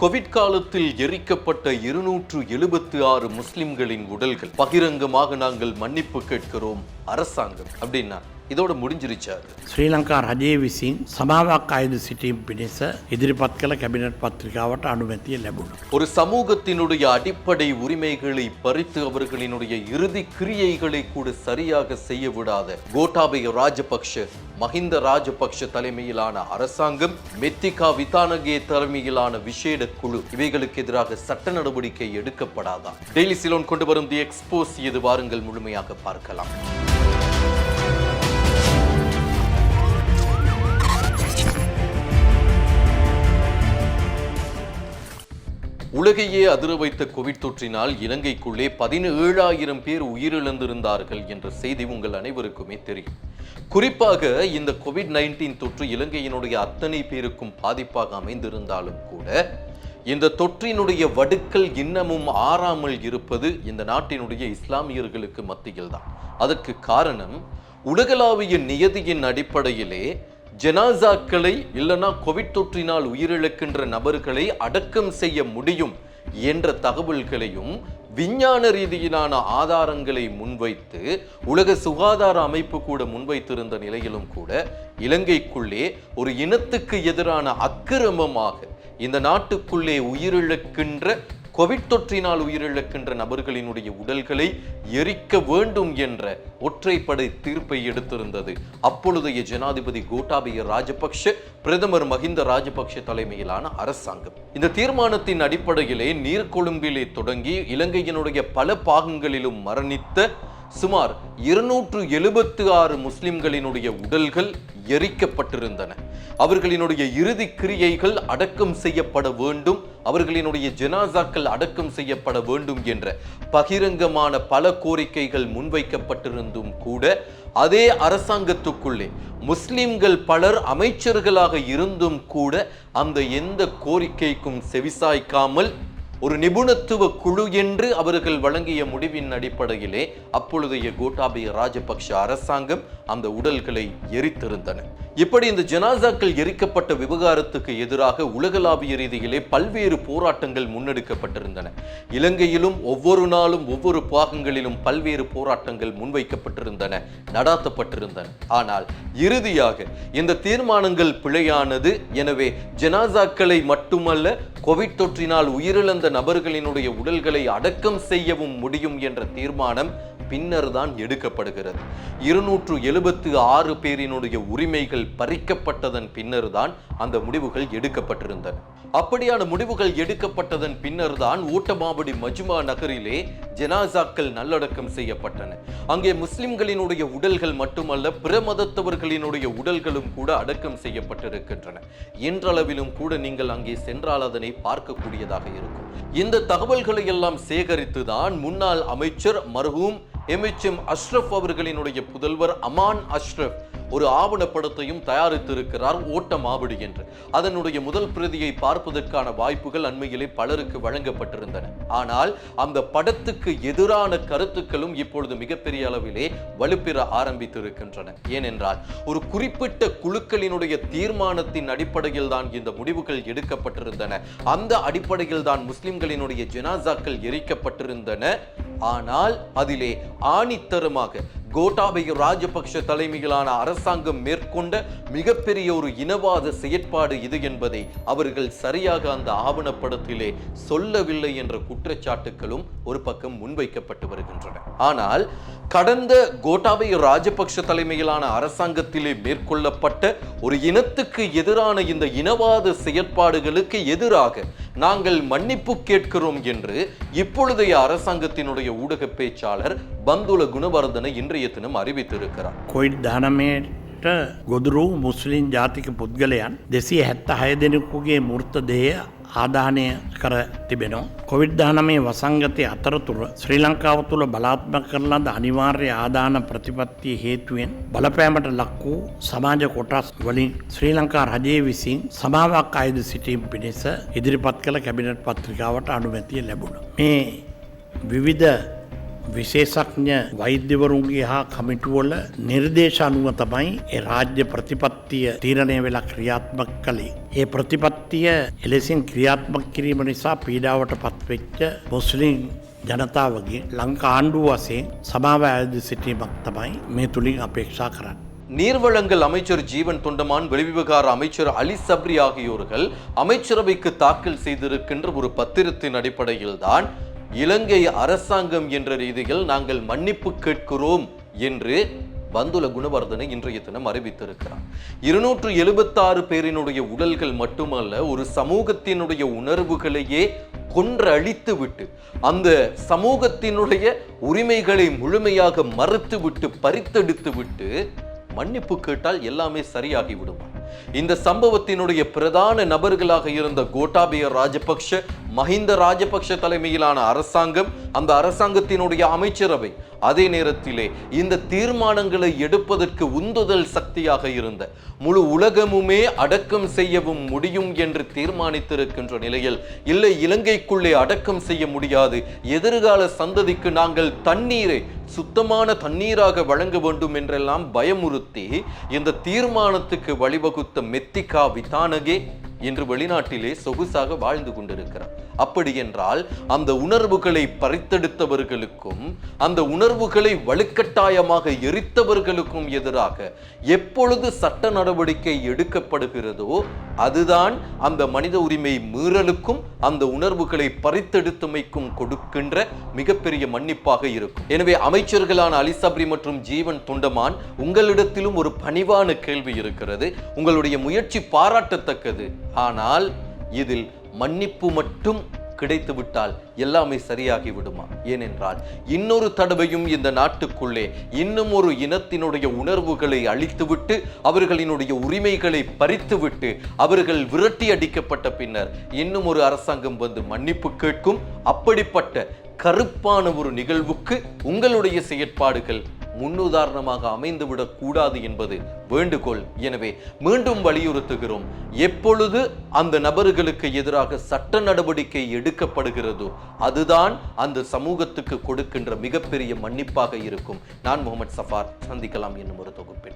Covid காலத்தில் எரிக்கப்பட்ட இருநூற்று எழுபத்தி ஆறு முஸ்லிம்களின் உடல்கள். பகிரங்கமாக நாங்கள் மன்னிப்பு கேட்கிறோம் அரசாங்கம். அப்படின்னா இதோட முடிஞ்சிருச்சாரு ශ්‍රී ලංකා රජයේ විසින් සමාවක් අයද සිටීම් පිණිස ඉදිරිපත් කළ කැබිනට් පත්‍රිකාවට අනුමැතිය ලැබුණ. ஒரு சமூகத்தினுடைய அடிப்படை உரிமைகளை பறித்து அவர்களினுடைய இறுதி கிரியைகளை கூட சரியாக செய்ய விடாத கோட்டாபய ராஜபக்ஷ மஹிந்த ராஜபக்ஷ தலைமையிலான அரசாங்கம் மெத்திகா விதானகே தலைமையிலான விசேட குழு இவைகளுக்கு எதிராக சட்ட நடவடிக்கை எடுக்கப்படாதா டெய்லி சிலோன் கொண்டு வரும் தி எக்ஸ்போஸ் இது வாருங்கள் முழுமையாக பார்க்கலாம் உலகையே அதிர வைத்த கோவிட் தொற்றினால் இலங்கைக்குள்ளே பதினேழாயிரம் பேர் உயிரிழந்திருந்தார்கள் என்ற செய்தி உங்கள் அனைவருக்குமே தெரியும். குறிப்பாக இந்த கோவிட் நைன்டீன் தொற்று இலங்கையினுடைய அத்தனை பேருக்கும் பாதிப்பாக அமைந்திருந்தாலும் கூட இந்த தொற்றினுடைய வடுக்கள் இன்னமும் ஆறாமல் இருப்பது இந்த நாட்டினுடைய இஸ்லாமியர்களுக்கு மத்தியில் தான் அதற்கு காரணம் உலகளாவிய நியதியின் அடிப்படையிலே ஜனாசாக்களை இல்லைனா கோவிட் தொற்றினால் உயிரிழக்கின்ற நபர்களை அடக்கம் செய்ய முடியும் என்ற தகவல்களையும் விஞ்ஞான ரீதியிலான ஆதாரங்களை முன்வைத்து உலக சுகாதார அமைப்பு கூட முன்வைத்திருந்த நிலையிலும் கூட இலங்கைக்குள்ளே ஒரு இனத்துக்கு எதிரான அக்கிரமமாக இந்த நாட்டுக்குள்ளே உயிரிழக்கின்ற கோவிட் தொற்றினால் உயிரிழக்கின்ற நபர்களினுடைய உடல்களை எரிக்க வேண்டும் என்ற ஒற்றைப்படை தீர்ப்பை எடுத்திருந்தது. அப்பொழுதைய ஜனாதிபதி கோட்டாபய ராஜபக்ஷ பிரதமர் மஹிந்த ராஜபக்ஷ தலைமையிலான அரசாங்கம். இந்த தீர்மானத்தின் அடிப்படையிலே நீர்கொழும்பிலே தொடங்கி இலங்கையினுடைய பல பாகங்களிலும் மரணித்த சுமார் இருநூற்று எழுபத்து ஆறு முஸ்லிம்களினுடைய உடல்கள் எரிக்கப்பட்டிருந்தன. அவர்களினுடைய இறுதி கிரியைகள் அடக்கம் செய்யப்பட வேண்டும் அவர்களினுடைய ஜனாசாக்கள் அடக்கம் செய்யப்பட வேண்டும் என்ற பகிரங்கமான பல கோரிக்கைகள் முன்வைக்கப்பட்டிருந்தும் கூட அதே அரசாங்கத்துக்குள்ளே முஸ்லிம்கள் பலர் அமைச்சர்களாக இருந்தும் கூட அந்த எந்த கோரிக்கைக்கும் செவிசாய்க்காமல் ஒரு நிபுணத்துவ குழு என்று அவர்கள் வழங்கிய முடிவின் அடிப்படையிலே அப்பொழுதைய கோட்டாபய ராஜபக்ஷ அரசாங்கம் அந்த உடல்களை எரித்திருந்தன. இப்படி இந்த ஜனாசாக்கள் எரிக்கப்பட்ட விவகாரத்துக்கு எதிராக உலகளாவிய ரீதியிலே பல்வேறு போராட்டங்கள் முன்னெடுக்கப்பட்டிருந்தன. இலங்கையிலும் ஒவ்வொரு நாளும் ஒவ்வொரு பாகங்களிலும் பல்வேறு போராட்டங்கள் முன்வைக்கப்பட்டிருந்தன நடாத்தப்பட்டிருந்தன. ஆனால் இறுதியாக இந்த தீர்மானங்கள் பிழையானது. எனவே ஜனாசாக்களை மட்டுமல்ல கோவிட் தொற்றினால் உயிரிழந்த நபர்களினுடைய உடல்களை அடக்கம் செய்யவும் முடியும் என்ற தீர்மானம் பின்னர் தான் எடுக்கப்படுகிறது. இருநூற்று எழுபத்து ஆறு பேரினுடைய உரிமைகள் பறிக்கப்பட்டதன் பின்னர் தான் அந்த முடிவுகள் எடுக்கப்பட்டிருந்தன. அப்படியான முடிவுகள் எடுக்கப்பட்டதன் பின்னர் தான் ஊட்டமாவடி மஜ்மா நகரிலே ஜனாசாக்கள் நல்லடக்கம் செய்யப்பட்டன. அங்கே முஸ்லிம்களினுடைய உடல்கள் மட்டுமல்ல பிற மதத்தவர்களினுடைய உடல்களும் கூட அடக்கம் செய்யப்பட்டிருக்கின்றன. இன்றளவிலும் கூட நீங்கள் அங்கே சென்றால் அதனை பார்க்கக்கூடியதாக இருக்கும். இந்த தகவல்களை எல்லாம் சேகரித்து தான் முன்னாள் அமைச்சர் மருகும் எம்எச்எம் அஷ்ரப் அவர்களினுடைய புதல்வர் அமான் அஷ்ரப் ஒரு ஆவணப்படத்தையும் தயாரித்திருக்கிறார் ஓட்ட மாவடி என்று. அதனுடைய முதல் பிரதியை பார்ப்பதற்கான வாய்ப்புகள் அண்மையிலே பலருக்கு வழங்கப்பட்டிருந்தன. ஆனால் அந்த படத்துக்கு எதிரான கருத்துக்களும் இப்பொழுது மிகப்பெரிய அளவிலே வலுப்பெற ஆரம்பித்திருக்கின்றன. ஏனென்றால் ஒரு குறிப்பிட்ட குழுக்களினுடைய தீர்மானத்தின் அடிப்படையில் தான் இந்த முடிவுகள் எடுக்கப்பட்டிருந்தன. அந்த அடிப்படையில் தான் முஸ்லிம்களினுடைய ஜெனாசாக்கள் எரிக்கப்பட்டிருந்தன. ஆனால் அதிலே ஆணித்தரமாக கோட்டாபய ராஜபக்ஷ தலைமையிலான அரசாங்கம் மேற்கொண்ட மிகப்பெரிய ஒரு இனவாத செயற்பாடு இது என்பதை அவர்கள் சரியாக அந்த ஆவணப்படத்திலே சொல்லவில்லை என்ற குற்றச்சாட்டுகளும் ஒரு பக்கம் முன்வைக்கப்பட்டு வருகின்றன. ஆனால் கடந்த கோட்டாபய ராஜபக்ஷ தலைமையிலான அரசாங்கத்திலே மேற்கொள்ளப்பட்ட ஒரு இனத்துக்கு எதிரான இந்த இனவாத செயற்பாடுகளுக்கு எதிராக நாங்கள் மன்னிப்பு கேட்கிறோம் என்று இப்பொழுதைய அரசாங்கத்தினுடைய ஊடக பேச்சாளர் பந்துல குணவர்தன இன்றைய தினம் அறிவித்திருக்கிறார். කොයිඩ් දානමයට ගොදුරු මුස්ලිම් ජාතික පුද්ගලයන් දෙසිය හැත්ත හය දෙනෙකුගේ මුෘර්ත දේය ආදානය කර තිබෙනවා. කොවිඩ් දානමේ වසංගතය අතරතුර ශ්‍රී ලංකාව තුළ බලාත්ම කරලද අනිවාර්ය ආදාන ප්‍රතිපත්තිය හේතුවෙන් බලපෑමට ලක් වූ සමාජ කොටස් වලින් ශ්‍රී ලංකා රජයේ විසින් සමාවක් අයද සිටීම් පිණිස ඉදිරිපත් කළ කැබිනට් පත්‍රිකාවට අනුමැතිය ලැබුණ. මේ විවිධ විශේෂඥ වෛද්‍යවරුන්ගේ හා කමිටුවල නිර්දේශ අනුව තමයි ඒ රාජ්‍ය ප්‍රතිපත්තිය තීරණය වෙලා ක්‍රියාත්මක කළේ. ඒ ප්‍රතිපත්තිය එලෙසින් ක්‍රියාත්මක කිරීම නිසා පීඩාවට පත්වෙච්ච මුස්ලිම් ජනතාවගේ ලංකා ආණ්ඩුව වසයෙන් සමාව ඇද සිටීමක් තමයි මේ තුළින් අපේක්ෂා කරන්න. நீர்வளங்கள் அமைச்சர் ஜீவன் தொண்டமான் வெளிவிவகார அமைச்சர் அலி சப்ரி ஆகியோர்கள் அமைச்சரவைக்கு தாக்கல் செய்திருக்கின்ற ஒரு பத்திரத்தின் அடிப்படையில் தான் இலங்கை அரசாங்கம் என்ற ரீதியில் நாங்கள் மன்னிப்பு கேட்கிறோம் என்று பந்துல குணவர்தனை இன்றைய தினம் அறிவித்திருக்கிறார். இருநூற்று எழுபத்தாறு பேரினுடைய உடல்கள் மட்டுமல்ல ஒரு சமூகத்தினுடைய உணர்வுகளையே கொன்றழித்து விட்டு அந்த சமூகத்தினுடைய உரிமைகளை முழுமையாக மறுத்து விட்டு பறித்தெடுத்து விட்டு மன்னிப்பு கேட்டால் எல்லாமே சரியாகி விடுமா இந்த சம்பவத்தினுடைய பிரதான நபர்களாக இருந்த கோட்டாபய ராஜபக்ஷ மஹிந்த ராஜபக்ஷ தலைமையிலான அரசாங்கம் அந்த அரசாங்கத்தினுடைய அமைச்சரவை. அதே நேரத்திலே இந்த தீர்மானங்களை எடுப்பதற்கு உந்துதல் சக்தியாக இருந்த முழு உலகமுமே அடக்கம் செய்யவும் முடியும் என்று தீர்மானித்திருக்கின்ற நிலையில் இல்லை இலங்கைக்குள்ளே அடக்கம் செய்ய முடியாது. எதிர்கால சந்ததிக்கு நாங்கள் தண்ணீரை சுத்தமான தண்ணீராக வழங்க வேண்டும் என்றெல்லாம் பயமுறுத்தி இந்த தீர்மானத்துக்கு வழிவகுத்த மெத்திகா விதானகே இன்று வெளிநாட்டிலே சொகுசாக வாழ்ந்து கொண்டிருக்கிறார். அப்படி என்றால் அந்த உணர்வுகளை பறித்தெடுத்தவர்களுக்கும் அந்த உணர்வுகளை வலுக்கட்டாயமாக எரித்தவர்களுக்கும் எதிராக எப்பொழுது சட்ட நடவடிக்கை எடுக்கப்படுகிறதோ அதுதான் அந்த மனித உரிமை மீறலுக்கும் அந்த உணர்வுகளை பறித்தெடுத்தமைக்கும் கொடுக்கின்ற மிகப்பெரிய மன்னிப்பாக இருக்கும். எனவே அமைச்சர்களான அலிசப்ரி மற்றும் ஜீவன் தொண்டமான் உங்களிடத்திலும் ஒரு பணிவான கேள்வி இருக்கிறது. உங்களுடைய முயற்சி பாராட்டத்தக்கது. ஆனால் இதில் மன்னிப்பு மட்டும் கிடைத்துவிட்டால் எல்லாமே சரியாகி விடுமா ஏனென்றால் இன்னொரு தடவையும் இந்த நாட்டுக்குள்ளே இன்னும் ஒரு இனத்தினுடைய உணர்வுகளை அழித்துவிட்டு அவர்களினுடைய உரிமைகளை பறித்துவிட்டு அவர்கள் விரட்டி அடிக்கப்பட்ட பின்னர் இன்னும் ஒரு அரசாங்கம் வந்து மன்னிப்பு கேட்கும். அப்படிப்பட்ட கருப்பான ஒரு நிகழ்வுக்கு உங்களுடைய செயற்பாடுகள் முன்னுதாரணமாக அமைந்துவிடக் கூடாது என்பது வேண்டுகோள். எனவே மீண்டும் வலியுறுத்துகிறோம். எப்பொழுது அந்த நபர்களுக்கு எதிராக சட்ட நடவடிக்கை எடுக்கப்படுகிறதோ அதுதான் அந்த சமூகத்துக்கு கொடுக்கின்ற மிகப்பெரிய மன்னிப்பாக இருக்கும். நான் முகமது சஃபார். சந்திக்கலாம் என்னும் ஒரு தொகுப்பில்.